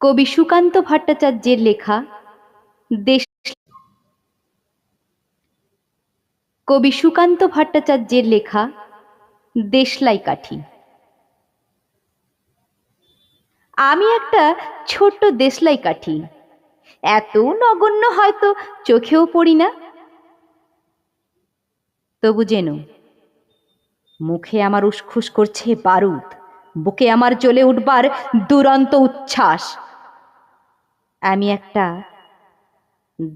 কবি সুকান্ত ভট্টাচার্যের লেখা দেশ কবি সুকান্ত ভট্টাচার্যের লেখা দেশলাই কাঠি আমি একটা ছোট্ট দেশলাই কাঠি এত নগণ্য হয়তো চোখেও পড়ি না। তবু যেন, মুখে আমার উসখুস করছে বারুদ, বুকে আমার জ্বলে উঠবার দুরন্ত উচ্ছ্বাস। আমি একটা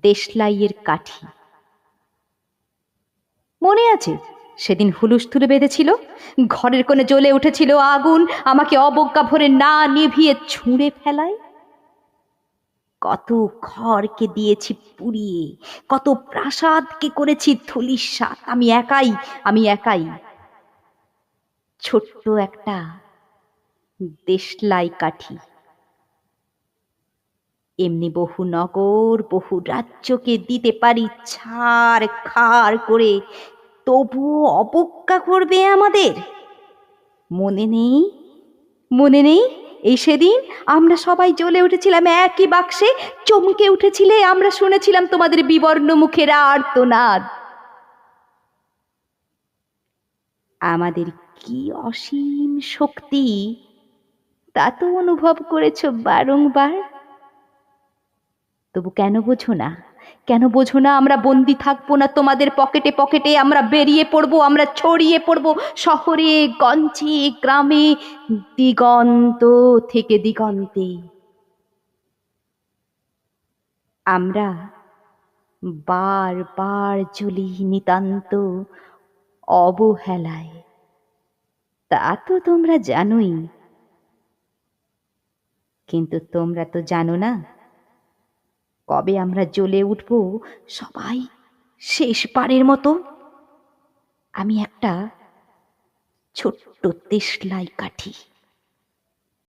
দেশলাইয়ের কাঠি। মনে আছে, সেদিন হুলুস্থুলে বেঁধেছিল, ঘরের কোণে জ্বলে উঠেছিল আগুন, আমাকে অবজ্ঞা ভরে না নিভিয়ে ছুঁড়ে ফেলায়? কত ঘরকে দিয়েছি পুড়িয়ে, কত প্রাসাদকে করেছি ধুলিস্বাদ আমি একাই আমি একাই ছোট্ট একটা দেশলাই কাঠি। এমনি বহু নগর, বহু রাজ্যকে দিতে পারি ছাড় খাড় করে, তবুও অবজ্ঞা করবে আমাদের? মনে নেই? মনে নেই? এই সেদিন আমরা সবাই জ্বলে উঠেছিলাম একই বাক্সে, চমকে উঠেছিলে, আমরা শুনেছিলাম তোমাদের বিবর্ণ মুখের আর্তনাদ। আমাদের কি অসীম শক্তি তা তো অনুভব করেছ বারংবার। তবু কেন বোঝো না? কেন বোঝো না আমরা বন্দি থাকব না? তোমাদের পকেটে পকেটে আমরা বেরিয়ে পড়ব, আমরা ছড়িয়ে পড়ব। শহরে, গঞ্জে, গ্রামে, দিগন্ত থেকে দিগন্তে। আমরা বার বার জ্বলি নিতান্ত অবহেলায়। তা তো তোমরা জানোই। কিন্তু তোমরা তো জানো না। কবে আমরা জ্বলে উঠব? সবাই শেষবারের মতো। আমি একটা ছোট্ট তেসলাই কাঠি।